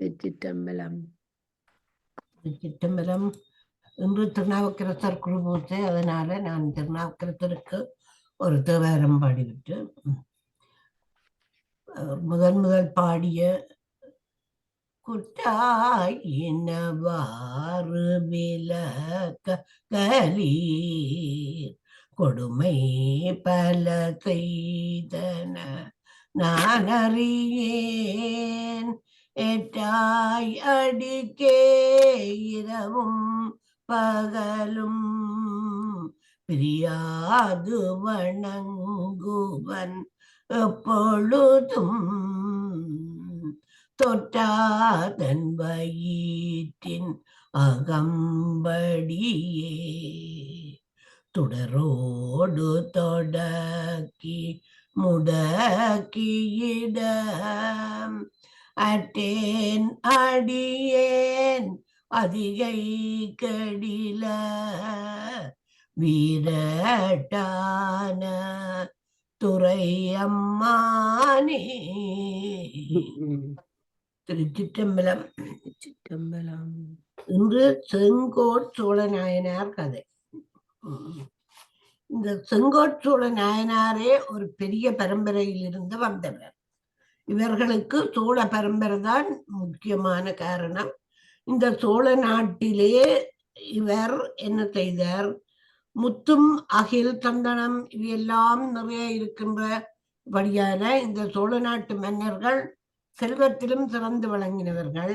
வெற்றிட்டம்பலம் வெற்றிட்டம்பலம் இன்று திருநாவுக்கரசர் குருபூசை அதனால நான் திருநாவுக்கரசருக்கு ஒரு தேவாரம் பாடிவிட்டு ம், முதன் முதல் பாடிய குட்டாயினவாறு விலக்க கலீர். கொடுமை பல செய்தன நான் அறியேன். எட்டாய் அடிக்கே இரவும் பகலும். பிரியாது வணங்குவன் எப்பொழுதும். தொட்டாதன் வயிற்றின் அகம்படியே. தொடரோடு தொடக்கி முடக்கியிடம் அட்டேன் அடியேன் அதிகை கடில வீரட்டான துறை அம்மானே திருச்சிற்றம்பலம். சிற்றம்பலம் இன்று செங்கோட் சோழ நாயனார் கதை. இந்த செங்கோட் சோழ நாயனாரே ஒரு பெரிய பரம்பரையில் இருந்து வந்தவர். இவர்களுக்கு சோழ பரம்பரை தான் முக்கியமான காரணம். இந்த சோழ நாட்டிலே இவர் என்ன செய்தார்? முத்தும் அகில் சந்தனம் இவையெல்லாம் நிறைய இருக்கின்றபடியால இந்த சோழ நாட்டு மன்னர்கள் செல்வத்திலும் சிறந்து விளங்கினவர்கள்.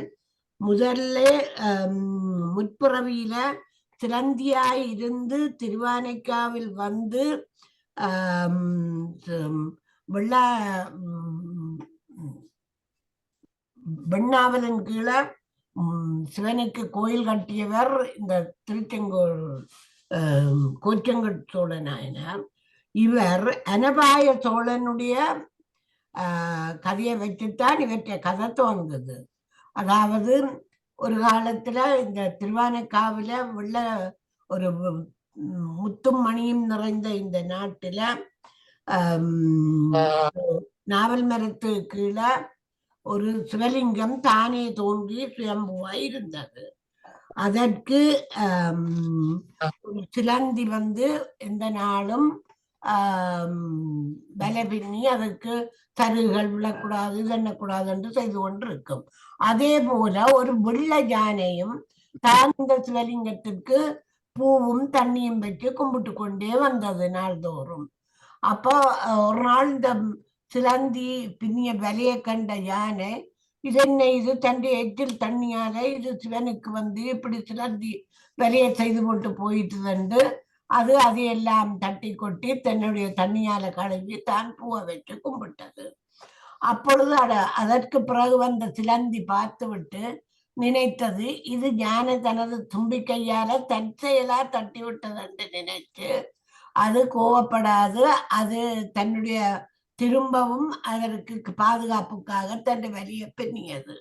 முதல்ல ஆம், முற்பிறவியில சிலந்தியாய் இருந்து திருவானைக்காவில் வந்து ஆஹ் வெள்ள வெண்ணாவலின் கீழே சிவனுக்கு கோயில் கட்டியவர் இந்த திருச்செங்கோல் ஆம், கோச்செங்கட் சோழ நாயனார் இவர் அனபாய சோழனுடைய கதையை வச்சுத்தான் இவற்றை கதை தோன்றுது அதாவது ஒரு காலத்துல இந்த திருவானைக்காவில உள்ள ஒரு முத்தும் மணியும் நிறைந்த இந்த நாட்டுல நாவல் மரத்து கீழே ஒரு சிவலிங்கம் தானே தோன்றி சுயம்புவாய் இருந்தது. அதற்கு சிலந்தி வந்து எந்த நாளும் ஆம், வலை பின்னி அதற்கு தருகள் விழக்கூடாது இதண்ணக்கூடாது என்று செய்து கொண்டிருக்கும். அதே போல ஒரு வெள்ள யானையும் தான் இந்த சிவலிங்கத்திற்கு பூவும் தண்ணியும் வச்சு கும்பிட்டு கொண்டே வந்தது நாள்தோறும். அப்போ ஒரு நாள் இந்த சிலந்தி பின்னிய விலையை கண்ட யானை இது என்ன இது? தண்டி எச்சில் தண்ணியால இது சிவனுக்கு வந்து இப்படி சிலந்தி விலையை செய்து போட்டு போயிட்டு வந்து அது அதையெல்லாம் தட்டி கொட்டி தன்னுடைய தண்ணியால கழுவி தான் பூவை வச்சு கும்பிட்டது. அப்பொழுது அட அதற்கு பிறகு வந்த சிலந்தி பார்த்து விட்டு நினைத்தது இது ஞான தனது தும்பிக்கையால தற்செயலா தட்டி விட்டது என்று நினைச்சு அது கோவப்படாது அது தன்னுடைய திரும்பவும் அதற்கு பாதுகாப்புக்காக தன் வலியை பின்னியது.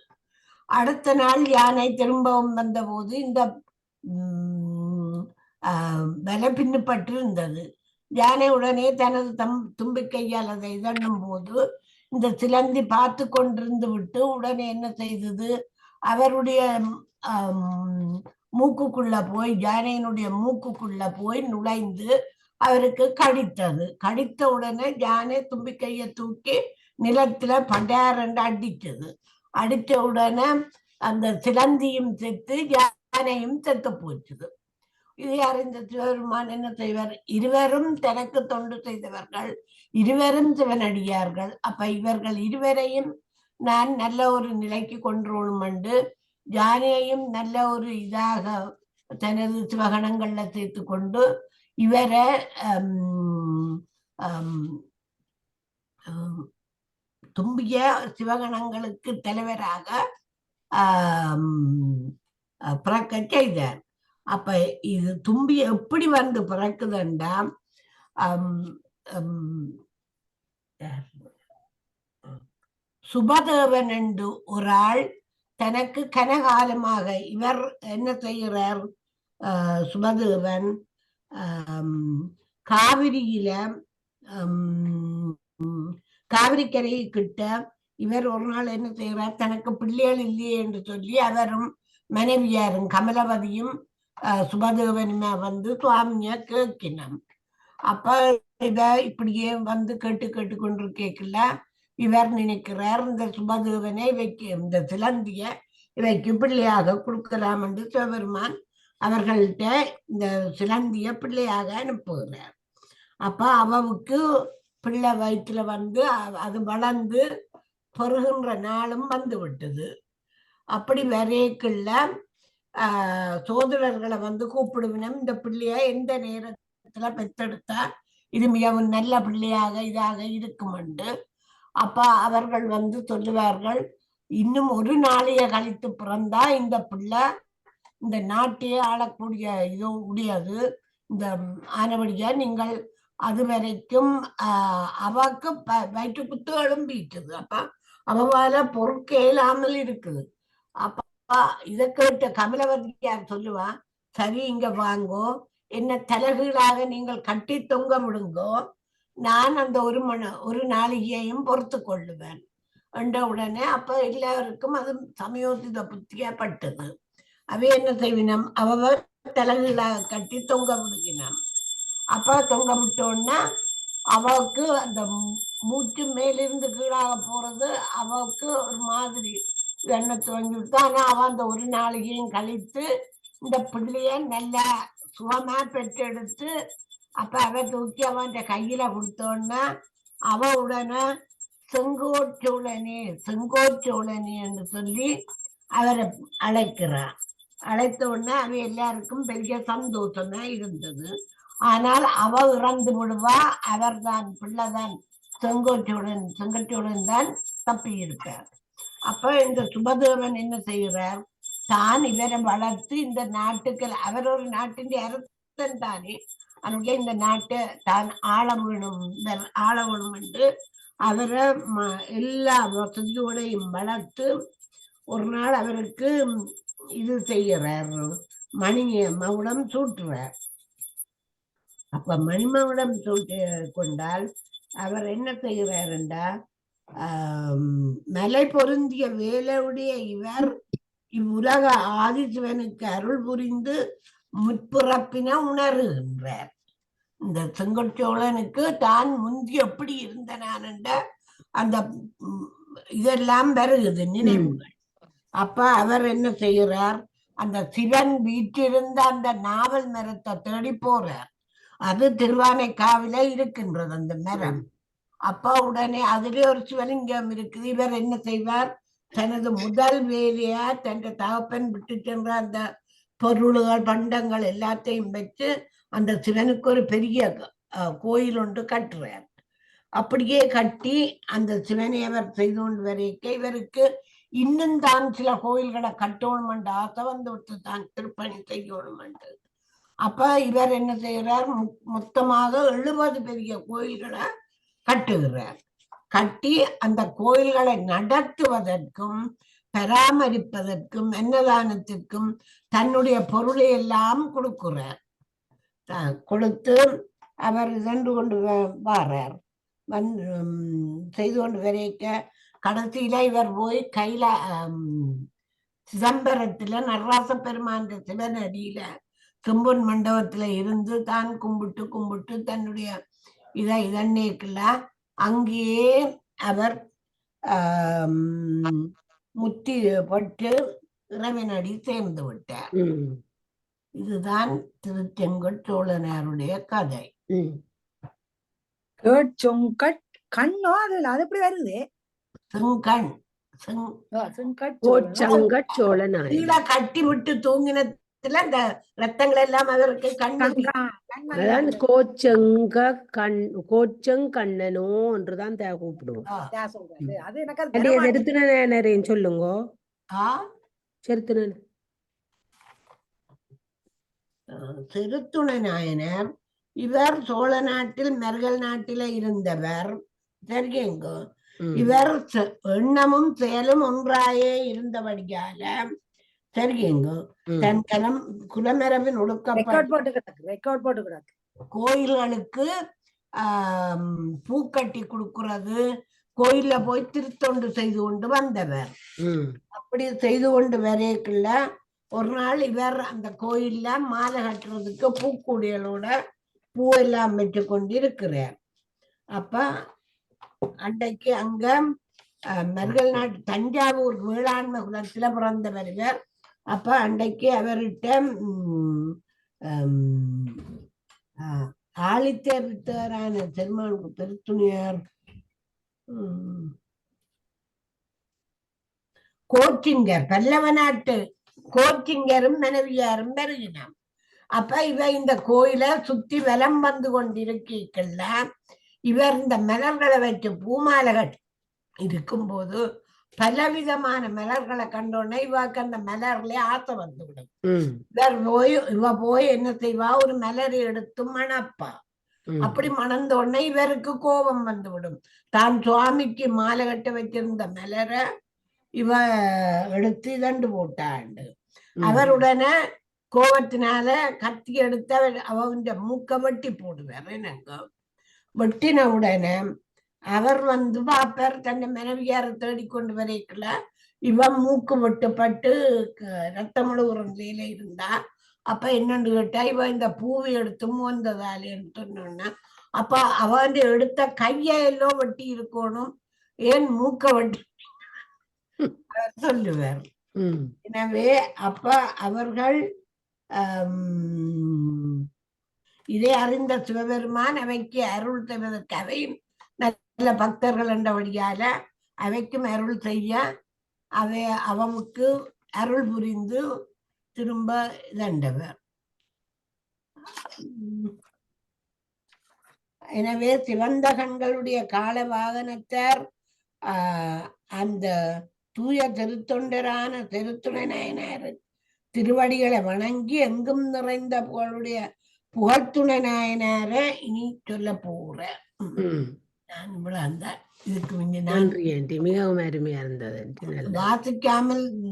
அடுத்த நாள் யானை திரும்பவும் வந்தபோது இந்த வலை பின்னப்பட்டு இருந்தது யானை உடனே தனது தம் தும்பிக்கையால் அதை இதண்ணும் போது இந்த சிலந்தி பார்த்து கொண்டிருந்து விட்டு உடனே என்ன செய்தது? அவருடைய மூக்குக்குள்ள போய் யானையினுடைய மூக்குக்குள்ள போய் நுழைந்து அவருக்கு கடித்தது. கடித்த உடனே யானை தும்பிக்கையை தூக்கி நிலத்துல பண்டாரண்டு அடிச்சது அடித்த உடனே அந்த சிலந்தியும் செத்து யானையும் செத்து போச்சுது இது அறிந்த சிவபெருமான் என்ன செய்வார்? இருவரும் தனக்கு தொண்டு செய்தவர்கள். இருவரும் சிவனடியார்கள். அப்ப இவர்கள் இருவரையும் நான் நல்ல ஒரு நிலைக்கு கொண்டுள்ளோம் என்று யானையையும் நல்ல ஒரு இதாக தனது சிவகணங்கள்ல சேர்த்து கொண்டு இவரை தும்பிய சிவகணங்களுக்கு தலைவராக பிறக்க செய்தார். அப்ப இது தும்பி எப்படி வந்து பிறக்குதுண்டா? ஹம், ஹம், சுபதேவன் என்று ஒரு ஆள் தனக்கு கனகாலமாக இவர் என்ன செய்கிறார்? ஆஹ் சுபதேவன் காவிரியில காவிரிக்கரை கிட்ட இவர் ஒரு நாள் என்ன செய்கிறார் தனக்கு பிள்ளைகள் இல்லையே என்று சொல்லி அவரும் மனைவியாரும் கமலவதியும் சுபதேவனுமே வந்து சுவாமிய கேட்கினோம் அப்ப இத இப்படியே வந்து கேட்டு கேட்டு கொண்டு கேட்கல. இவர் நினைக்கிறார் இந்த சுபதேவனை வைக்க இந்த சிலந்திய இவைக்கு பிள்ளையாக கொடுக்கலாம் என்று சிவபெருமான் அவர்கள்ட்ட இந்த சிலந்திய பிள்ளையாக அனுப்புகிறார். அப்ப அவவுக்கு பிள்ளை வயிற்றுல வந்து அது வளர்ந்து பெருகின்ற நாளும் வந்து விட்டது அப்படி வரைக்குள்ள சோதரர்களை வந்து கூப்பிடுவினம். இந்த பிள்ளைய எந்த நேரத்துல பெத்தெடுத்தா இது மிகவும் நல்ல பிள்ளையாக இதாக இருக்குமென்று அப்ப அவர்கள் வந்து சொல்லுவார்கள் இன்னும் ஒரு நாளைய கழித்து பிறந்தா இந்த பிள்ளை இந்த நாட்டையே ஆளக்கூடிய இதோ உடையது இந்த ஆனபடியா நீங்கள் அது வரைக்கும் ஆஹ் அவாக்கு ப- வயிற்று குத்து எழும்பிட்டுது. அப்ப அவவால பொறுக்க இல்லாமல் இருக்குது. அப்பா இதை கேட்ட கமலவர்த்தியார் சொல்லுவா சரி இங்க வாங்கோ. என்ன தலைகீழாக நீங்கள் கட்டி தொங்க விடுங்கோ நான் அந்த ஒரு மணி ஒரு நாளிகையையும் பொறுத்து கொள்ளுவேன். என்ற உடனே அப்ப எல்லாருக்கும் அது சமயோசித புத்தியப்பட்டது அவ என்ன செய்வினம்? அவ தலைகீழாக கட்டி தொங்க விடுகினான் அப்ப தொங்க விட்டோன்னா அவளுக்கு அந்த மூச்சு மேலிருந்து கீழாக போறது அவளுக்கு ஒரு மாதிரி எண்ணெய் துவங்கி விட்டு ஆனா அவ அந்த ஒரு நாளையும் கழித்து இந்த பிள்ளைய நல்லா சுகமா பெற்றெடுத்து அப்ப அவ தூக்கி அவன் கையில கொடுத்தோன்னா அவ உடனே செங்கோச்சோழனே செங்கோச்சோழனே என்று சொல்லி அவரை அழைக்கிறான் அழைத்த உடனே அவ எல்லாருக்கும் பெரிய சந்தோஷமா இருந்தது. ஆனால் அவ இறந்து விடுவா அவர்தான் பிள்ளைதான் செங்கோட்டியுடன் செங்கோட்டியுடன் தான் தப்பி இருக்கார் அப்ப இந்த சுபதேவன் என்ன செய்கிறார்? தான் இவரை வளர்த்து இந்த நாட்டுக்கு அவர் ஒரு நாட்டின் அரசன் தானே. அதனால இந்த நாட்டை தான் ஆள வேணும் ஆள வேணும் என்று அவரை ம- எல்லா வசதியோடையும் வளர்த்து ஒரு நாள் அவருக்கு இது செய்கிறார் மணிய மகுடம் சூட்டுறார். அப்ப மணிமகுடம் சூட்டு கொண்டால் அவர் என்ன செய்கிறார் என்றால் மலை பொருந்திய வேலையுடைய இவர் இவ்வுலக ஆதிசிவனுக்கு அருள் புரிந்து முற்பிறப்பின உணர்கின்றார் இந்த செங்கோச்சோழனுக்கு தான் முந்தி எப்படி இருந்தனான் என்ற அந்த இதெல்லாம் வருகுது நினைவுகள். அப்ப அவர் என்ன செய்கிறார் அந்த சிவன் வீற்றிருந்த அந்த நாவல் மரத்தை தேடி போறார். அது திருவானைக்காவில இருக்கின்றது அந்த மரம். அப்ப உடனே அதுலயே ஒரு சிவலிங்கம் இருக்குது. இவர் என்ன செய்வார்? தனது முதல் வேலையா தன் தகப்பன் விட்டு சென்ற அந்த பொருள்கள் பண்டங்கள் எல்லாத்தையும் வச்சு அந்த சிவனுக்கு ஒரு பெரிய கோயில் ஒன்று கட்டுறார். அப்படியே கட்டி அந்த சிவனை அவர் செய்து கொண்டு வரைக்க இவருக்கு இன்னும் தான் சில கோயில்களை கட்டணும் என்ற ஆசை வந்து விட்டு தான் திருப்பணி செய்யணும் என்று அப்ப இவர் என்ன செய்கிறார் மொத்தமாக எழுபது பெரிய கோயில்களை கட்டுகிறார். கட்டி அந்த கோயில்களை நடத்துவதற்கும் பராமரிப்பதற்கும் அன்னதானத்திற்கும் தன்னுடைய பொருளை எல்லாம் கொடுக்கிறார். கொடுத்து அவர் சென்று கொண்டு வ- வாரார். வந்து உம், செய்து கொண்டு வரைக்க கடைசியில இவர் போய் கையில சிதம்பரத்துல நடராச பெருமான் சிவனடியில செம்பொன் மண்டபத்துல இருந்து தான் கும்பிட்டு கும்பிட்டு தன்னுடைய இதை இதன்னேக்கல அங்கேயே அவர் முத்தி பட்டு இறைவனடி சேர்ந்து விட்டார். இதுதான் திருச்செங்கோட் சோழனாருடைய கதை. ம். கேட்சொங்கட் கண்ணோ அதுல அது எப்படி வருது? செங்கண் கீழே கட்டி விட்டு தூங்கினதுல இந்த ரத்தங்கள் எல்லாம் அவருக்கு கண் கண் கா- கண் வந்து அதான் அதுல கோச்சங்க கண் கோச்சங்கண்ணனோ என்றுதான் தே கூப்பிடுவோம். செருத்துனேன் சொல்லுங்க. ஆ, செருத்துனன் திருத்துண நாயனர் இவர் சோழ நாட்டில் மெர்கல் நாட்டில இருந்தவர். சரிங்கோ இவர் எண்ணமும் செயலும் ஒன்றாயே இருந்தபடியால சரிங்கோ ம். தன் கலம் குலமரபின் ஒடுக்கப்பட்ட கோயில்களுக்கு ஆம், பூக்கட்டி கொடுக்கறது கோயில்ல போய் திருத்தொண்டு செய்து கொண்டு வந்தவர். அப்படி செய்து கொண்டு வரைக்குள்ள ஒரு நாள் இவர் அந்த கோயில்ல மாலை கட்டுறதுக்கு பூக்கூடியலோட பூவெல்லாம் வச்சு கொண்டு இருக்கிறார் அப்ப அன்றைக்கு அங்க அஹ், மருகல் நாட்டு தஞ்சாவூர் வேளாண்மை குலத்துல பிறந்தவர் இவர் அப்ப அன்றைக்கு அவர்கிட்ட உம், ஹம், அஹ், பெருத்துணியார் உம், கோச்சிங்கர் பல்லவ நாட்டு கோச்சிங்கரும் மனைவியாரும் வருகினான் அப்ப இவ இந்த கோயிலை சுத்தி வலம் வந்து கொண்டிருக்கீங்கல்ல இவர் இந்த மலர்களை வச்சு பூமாலை கட்டி இருக்கும்போது பலவிதமான மலர்களை கண்டோன்னே இவாக்கு அந்த மலர்ல ஆசை வந்து விடும் இவர் போய் இவ போய் என்ன செய்வா? ஒரு மலரை எடுத்து மணப்பா. அப்படி மணந்த உடனே இவருக்கு கோபம் வந்து விடும் தான் சுவாமிக்கு மாலை கட்ட வச்சிருந்த மலரை இவ எடுத்து இதண்டு போட்டாண்டு. அவருடனே கோபத்தினால கத்தி எடுத்து அவர் அவன் மூக்க வெட்டி போடுவார் என்னங்க? வெட்டின உடனே அவர் வந்து பாப்பார் தன்னை மனைவியார தேடிக்கொண்டு வரைக்கல. இவன் மூக்கு வெட்டுப்பட்டு ரத்தம் முழுகிற நிலையில இருந்தா. அப்ப என்னன்னு கேட்டா இவ இந்த பூவை எடுத்து மோந்ததாலேன்னு சொன்னோன்னா அப்ப அவன் எடுத்த கையை எல்லாம் வெட்டி இருக்கணும். ஏன் மூக்க வெட்டி அவர் சொல்லுவார். எனவே அப்ப அவர்கள் ஆம், இதை அறிந்த சிவபெருமான் அவைக்கு அருள் செய்வதற்கு அவையும் நல்ல பக்தர்கள் என்றபடியால அவைக்கும் அருள் செய்ய அவை அவனுக்கு அருள் புரிந்து திரும்ப இதண்டவர் எனவே சிவந்த கண்களுடைய கால வாகனத்தார் ஆஹ் அந்த தூய திருத்தொண்டரான திருத்துணை நாயனார் திருவடிகளை வணங்கி எங்கும் நிறைந்த புகழுடைய புகழ்த்துணை நாயனார இனி சொல்ல போறேன் ம். நான் இவ்வளவு அந்த இதுக்கு முன்ன நான் நன்றி ஆண்டி. மிகவும் அருமையா இருந்தது வாசிக்காமல்